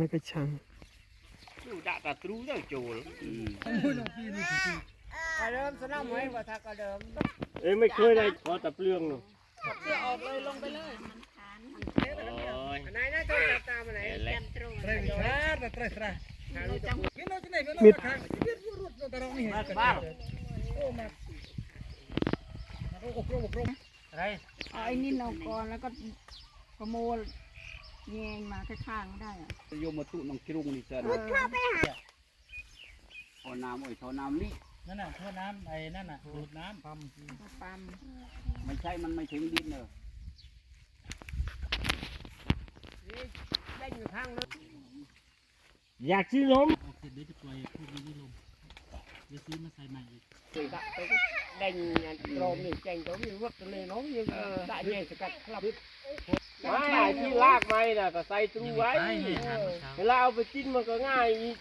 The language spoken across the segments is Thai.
ในกระชัง đã cả trú rồi chùa กระเดิมสนามไว้ว่าถ้ากระเดิม Ê mày khơi đây có tập lương rồi เสื้อออกเลยลงไปเลย Rồi ไหนน่าจะจับตามมาไหน Để lấy มิดบ้าเอาไอ้นี่เอาก่อนแล้วก็ประโมล แยงมาข้างๆก็ได้อะโยมมาตุน้องกรุงนี่เจอเออทอน้ำโอ้ยทอน้ำนี่นั่นน่ะท่อน้ำไอ้นั่นน่ะดูดน้ำปั๊มปั๊มไม่ใช่มันไม่ถึงดินเนอะเล่นอยู่ข้างรถ Dạ chứ lắm เสร็จเดี๋ยวจะปล่อยพวกนี้ลงเดี๋ยวซื้อมาใส่ใหม่อีก đành rôm thì chành có nhiều vứt lên nó nhưng đại nhẹ sẽ cắt lập mai chi ไม่ที่ลากไม้น่ะก็ใส่ตรูไว้เวลาเอาไปจิ้นมันก็ง่ายอีก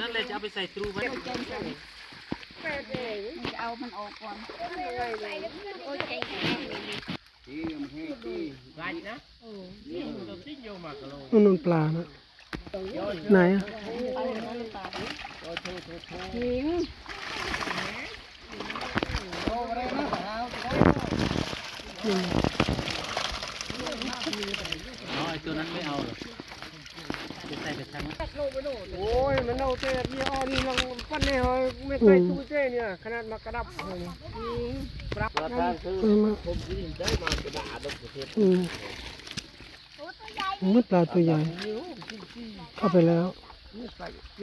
นั่นเลยจะเอาไปใส่ตรูไว้เอามันออกก่อนอนุ่นปลานะไหนอะหิงนี่ นนู่นปลานะไหนอะไปแล้วหรือเปล่า rồi thôi thôi thôi จริงอ๋อไอ้ตัวนั้นไม่เอาหรอจะใส่กระชัง ôi mà đâu thế đi o đi nó phân này rồi mới tay tu thế nè khả năng mà cả đập rồi nè đập là than เอ thứ อมา không chỉ đấy mà cái đà đâu có thiệt อืมมืดปลาตัวใหญ่เข้าไปแล้ว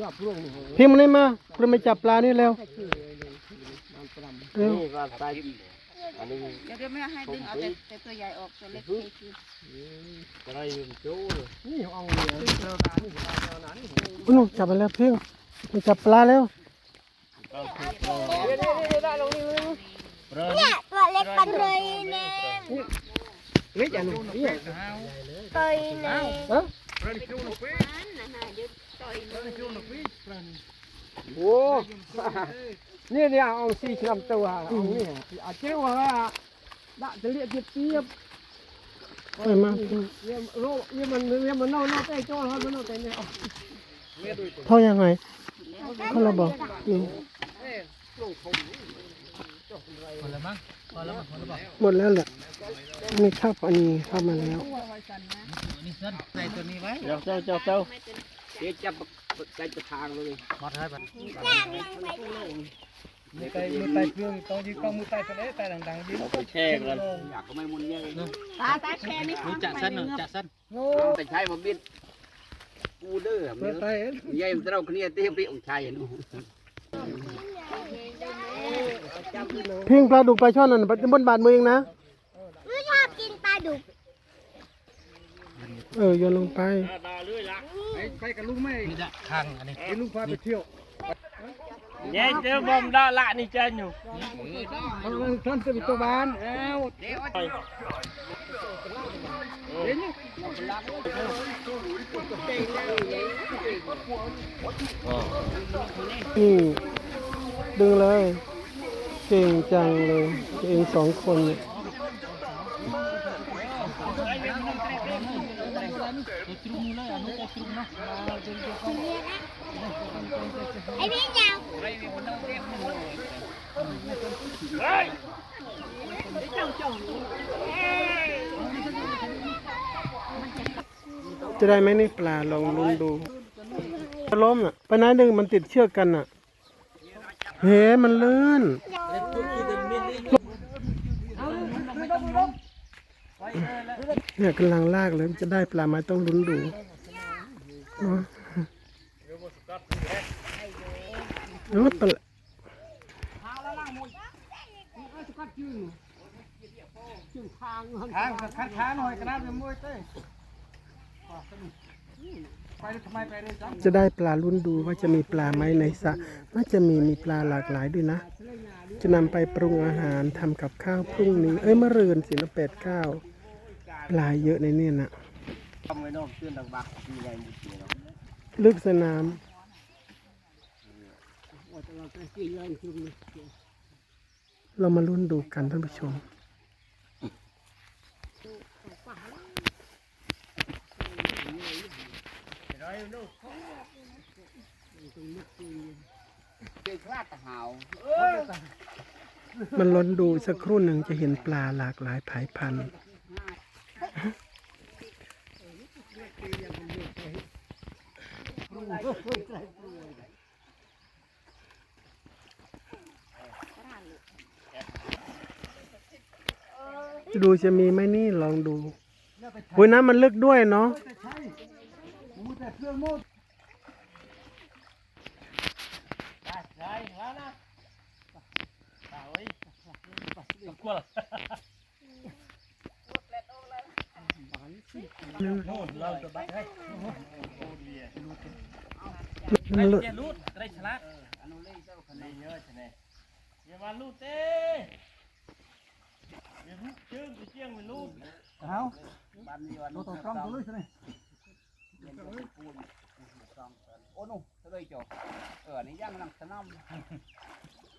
gặp luôn rồi พี่มันได้มาเรามาจับปลานี่แล้วเร็วนี่ก็ใส่ อันนี้เดี๋ยวเดี๋ยวไม่ให้ดึงเอาแต่แต่ตัวใหญ่ออกตัวเล็กเทคืออะไรมันโจ้เลยนี่เอาเนี่ยอุ๊ยนู่นจับไปแล้วเพ่งมาจับปลาแล้วเดี๋ยวเดี๋ยวเดี๋ยวได้ลงนี่เลยตัวเล็กปันเลยแน่เล็กอย่างนี้เคยโอ้ นี่เนี่ยเอาสี่ลำตัวเอาเนี่ยอาเจ้าว่า đã จะเรียกเทียบเทียบไปมาเพ่งเนี่ยโลเนี่ยมันเนี่ยมันเน่าเน่าแต่โจ้แล้วมันเน่าแต่เนี่ยเท่ายังไงเขาเราบอกอืมพอแล้วมั้งพอแล้วมั้งพอแล้วบอกหมดแล้วแหละนี่ข้าวอันนี้เข้ามาแล้วนี่เส้นใส่ตัวนี้ไว้เจ้าเจ้าเจ้าเจ้าเดี๋ยวจับ ใจประทางเลยมอดให้บัดมือไตมือไตเครื่องต้องยืนกล้องมือไตตัวเล็กไตดังๆยืน Nó phải che lên อยากก็ไม่มุนเยอะเลยตาตาแค่นี้รู้จักสั้นหนึ่งจักสั้นแต่ใช้มาบิดกูเด้อมันใหญ่มันเราคนนี้เตี้ยปีองชายเห็นมั้เพ่งปลาดุกปลาช่อนนั่นบนบาดมือเองนะไม่ชอบกินปลาดุก เออโยนลงไปไปกับลุงไม่นี่จะคางอันนี้ลุงพาไปเที่ยว nhé chứ bom đã lại đi chơi nhủ ท่านเป็นตัวบานเอ้าอืมดึงเลย เก่งจังเลยเองสองคนเนี่ย ไอ้พี่ยาวจะได้ไหมนี่ปลาลองลุ้นดูล้มอะไปไหนดึงมันติดเชือกกันอะ เฮ้มันเลื่อน เนี่ยกำลังลากเลยจะได้ปลาไหมต้องลุ้นดูเนาะเนาะปลาทางคัดขาหน่อยกระดาษมันมวยเต้ไปลยจ้ะได้ปลาลุ้นดูว่าจะมีปลาไหมในสระน่าจะมีมีปลาหลากหลายด้วยนะ จะนำไปปรุงอาหารทำกับข้าวพรุ่งนี้ เอ้ยมะรืนสินะเป็ดข้าว ลาเยอะในเนี่ยนะ không người nào xuyên đặc bạc như này một kiểu đó ลึกสนามเรามาลุ้นดูกันท่านผู้ชมเจ้าคลาดตะหาวมันล้นดูสักครู่หนึ่งจะเห็นปลาหลากหลายผายพันธุ์ ดูจะมีไหมนี่ลองดูหุยน้ำมันลึกด้วยเนาะ มันลึกลูดได้ฉลาดเยอะใช่ไหมอย่ามาลูดเต้ย่าลูดเชื่องเชื่องมันลูดเอาบ้นนี้วันเราต้องตรงตัวเลยใช่ไหมโอ้โน่เฮ้ยจ้ะเออนี่ย่างนังสนาม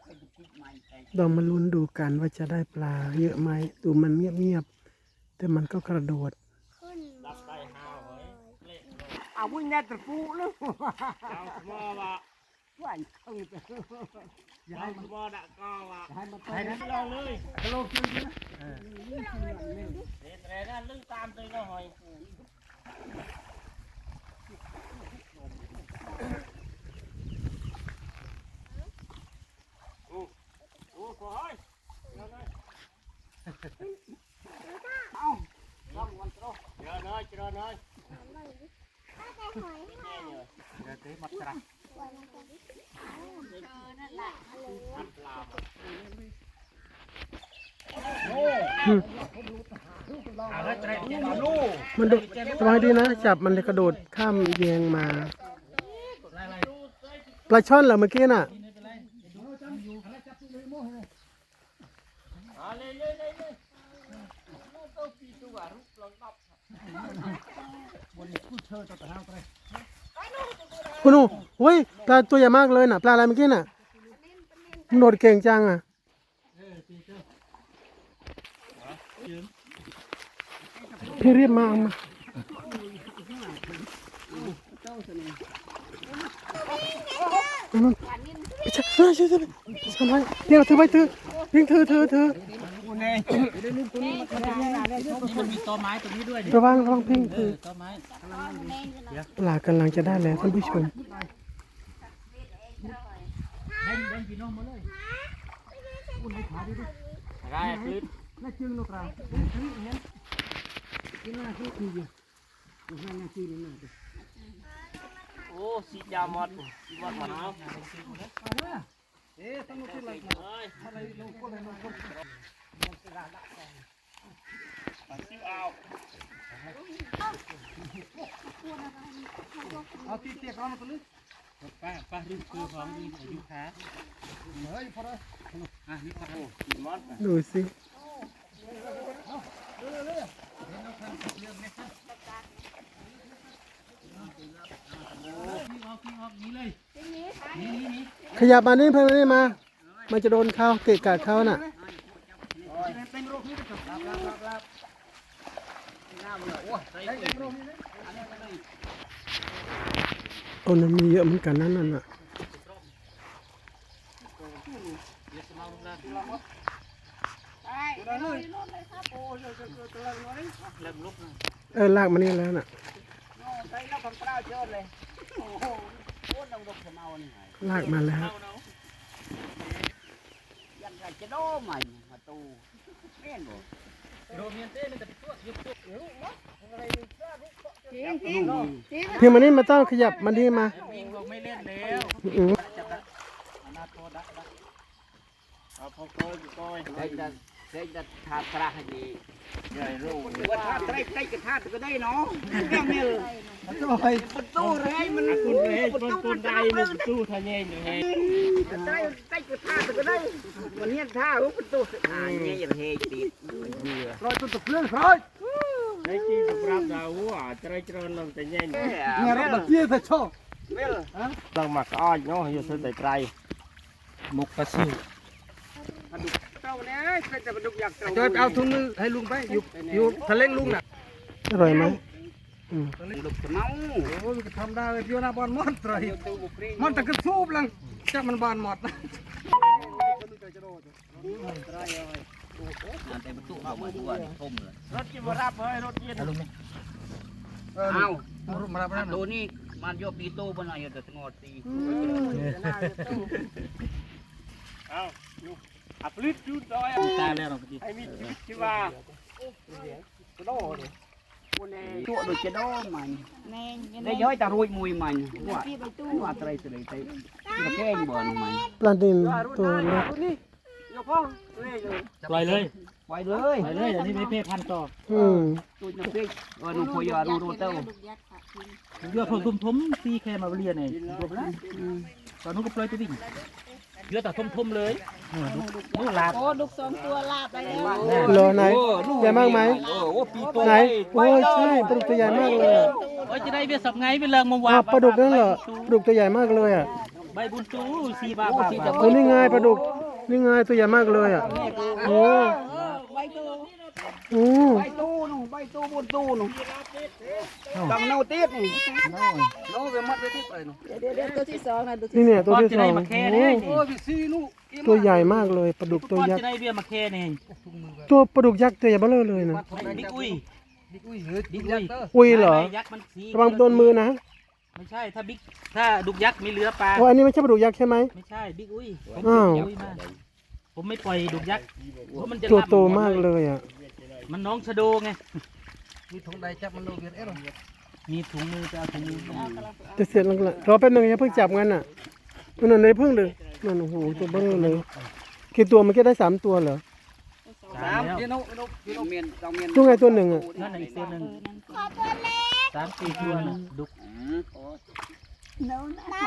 ไอ้ตุ๊กติ๊กไม้ไอ้เรามาลุ้นดูกันว่าจะได้ปลาเยอะไหมดูมันเงียบๆแต่มันก็กระโดด ขึ้นมา ได้ห้าวเฮ้ยเละ เอาวิ่งแน่ตะปูเลยเอาสมอว่าว่าเขาจะเอาสมอดะก็ว่าให้มันไปไปนะนะลองเลยกระโหลกจริงๆนะเด็ดแต่นั่นลึงตามตัวก็หอยโอ้โอ้ขอให้เดี๋ยวเลยเอาลองวันโตเดี๋ยวน้อยเดี๋ยวน้อยถ้าได้หอยแน่เลยเดี๋ยวเตะมัดกระอะไร เตะมาลูกมันดูสบายดีนะ จับมันเลยกระโดดข้ามแยงมา ปลาช่อนเหรอเมื่อกี้น่ะ คุณหนูเฮ้ยปลาตัวใหญ่มากเลยน่ะ ปลาอะไรเมื่อกี้น่ะมันโดดเก่งจังอะพี่รีบมาเอามาเอามาใช่ใช่ใช่ใช่ใช่ไหมเดี๋ยวถือไว้ถือเพียงถือถือ ถือมันมีตอไม้ตรงนี้ด้วยระวังระวังเพียงถือตอไม้ปลากำลังจะได้แล้วท่านผู้ชมเด้งเด้งพี่น้องมาเลยได้คือน่าจึงนกเรากินหน้าคือคืออยู่ดูหน้าคือนี่น่าจะโอ้สียามอดสีมอดมันเอาเอ๊ะต้องนกที่ไรเฮ้ยอะไรนกคนอะไรนกคน เอาตีเตี้ยเขามาตัวนึงป้าป้ารีบคือของดีอายุขาเฮ้ยพอแล้วอะนี่พอแล้วดูสิพี่ออกพี่ออกนี้เลยขยับมานี่เพื่อนนี่มา มันจะโดนเขาเกะกะเขาน่ะ รับรับรับรับโอ้นั่นมีเยอะเหมือนกันนั่นน่ะได้เลยเลยครับโอ้ยตัวละน้อยเริ่มลุกเออลากมานี่แล้วน่ะลากมาแล้ว ยังไงจะโดใหม่มาตูแม่นบ่โรเมียนเต้นี่แต่ตัวยุบตัวจริงจริงจริงเพียงมานี่มาต้องขยับมานี่มาวิ่งลงไม่เล่นแล้วอือนาโตดักดักเอาพอก้อยก้อยเด็กจะเด็กจะทาตราให้ดีใหญ่รูว่าทาไตรไตรก็ทาก็ได้เนาะแก้วเนี่ยมันจะไปประตูเลยมันคุณเฮ้ยคนคนใด តែដាក់ថាត្រាស់នេះយាយរូវគាត់ថាត្រីតិចកថាទៅក្ដីណោកាំនេះបន្ទូហើយបន្ទូរែងមិនគុណរែងបន្ទូដៃមិនបន្ទូថាញែងរែងត្រីតិចកថាទៅក្ដីមិនហ៊ានថាបន្ទូថាញែងរែងទៀតក្រោយទុទៅភ្លើងក្រោយនេះគេសម្រាប់ដល់ហួត្រីច្រើនឡើងតែញែងញ៉ាំរត់ទៀតទៅឈោវិលឡើងមកក្អោចនោះយកសិនតែត្រៃមុខកាស៊ីអត់ จะมาดุอยากเต้าจอยเอาถุงมือให้ลุงไป อยู่อยู่ทะเลงลุงน่ะอร่อยไหมอืมลูกเมาโอ้ยทำได้เดียวนะบอลมอดเลยมันตะกระทูบลังจับมันบานหมดแต่ประตูเอามาดูว่าทมเลยรถที่มารับเฮ้ยรถเย็นเอามารับแล้วตัวนี้มันโยปีโตบนอะไรแต่งอตีเอาอยู่อัปลิดยูนดอยตายแล้วเราพอดีให้มีชีวิตชีวาโดดคนเองชั่วโดยจะโดนมันแมงได้ย้อยแต่รวยมวยมันว่า พี่ไปตู้ว่าอะไรตัวใดตัวที่แกงบ่อนมันปลาดินตัวเล็กนี่ยกพ่อเลยเลยปล่อยเลยไปเลยปล่อยเลยอันนี้ไม่เพ่พันต่ออืมตัวน้ำพริกเออนุ่งพยานุ่งโรเต้าเรือผมทุ่มทุ่มตีแค่มาเรียนเองจบล้วตอนนู้นก็ปล่อยไปวิ่ง เรือแต่ทุ่มทุ่มเลยนู่นลาบโอ้ดุกสองตัวลาบไปแล้วเหรอไหนใหญ่มากไหมโอ้โหปีโตไหนโอ้ยใช่ปลาดุกตัวใหญ่มากเลยอะโอ้ยจะได้เบี้ยสับไงเป็นเริงมงวาอ้าวปลาดุกนั่นเหรอปลาดุกตัวใหญ่มากเลยอะใบบุญจูสีบาบาโอ้นี่ไงปลาดุกนี่ไงตัวใหญ่มากเลยอะโอ้ไว้ตู้ โอ้ใบตู้นุ่งใบตู้บนตู้นุ่งตังเนาตีดนี่เนาไปมัดไปที่ไปนุ่งเดี๋ยวเดี๋ยวตัวที่สองนะตัวที่นี่เนี่ยตัวก่อนที่จะสอได้งมาแค่โอ้เนี่ยโอ้พี่ซีนุ่งตัวใหญ่มากเลยปลาดุกตัวก่อนยักจะษ์ได้เบี้ยมาแค่เองตัวปลาดุกยักษ์ตัวใหญ่เบ้อเลยนะบิ๊กอุ้ยดิอุ้ยเฮ้ยบิ๊กอุ้ยอุ้ยเหรอยักษ์มันสีระวังโดนมือนะไม่ใช่ถ้าบิ๊กถ้าดุกยักษ์มีเรือปลาโอ้อันนี้ไม่ใช่ปลาดุกยักษ์ใช่ไหมไม่ใช่บิ๊กอุ้ยผมอ้าวบิ๊กอุ้ยมาผมไม่ปล่อยดุกยักษ์เพราะมันจะตัวล่ำโตมากเลยอะ มันน้องชะโดไง มีถุงใดจับมันโลเวียนเอ้หรอมีถุงมือจะเอาถุงมือมาจะเสร็จแล้วละรอแป๊บนึงอย่าเพิ่งจับงั้นอะมันนั่นเลยเพิ่งเลยนั่นโอ้โหตัวเบ้อเลยกี่ตัวมันแค่ได้สามตัวเหรอสามพี่นุ่งนุ่งพี่นุ่งเมียนสองเมียนตัวไงตัวหนึ่งอะนั่นน่ะอีกตัวหนึ่งสามสี่ตัวน่ะดุกโน้นตา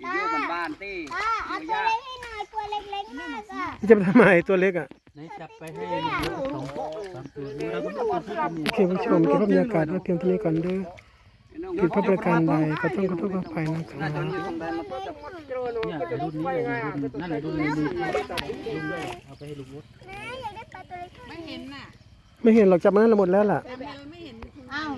อยู่บ้านบ้านตีตาเอาตัวเล็กให้หน่อยตัวเล็กๆมากอะจะไปทำไมตัวเล็กอะ ไหนจับไปให้สองสามตัวดูแล้วก็ต้องพูดกันโอเคผู้ชมเก็บบรรยากาศไว้เพียงเท่านี้ก่อนเด้อผิดพลาดประการใดก็ต้องขอโทษขออภัยนะครับ เนี่ยรุ่นนี้เลยรุ่นนั่นแหละรุ่นนี้รุ่นนี้เอาไปให้ลูกรถแม่อยากได้ปลาตัวเล็กไม่เห็นน่ะ ไม่เห็นหรอกจับมันนั่นหมดแล้วล่ะ อ้าว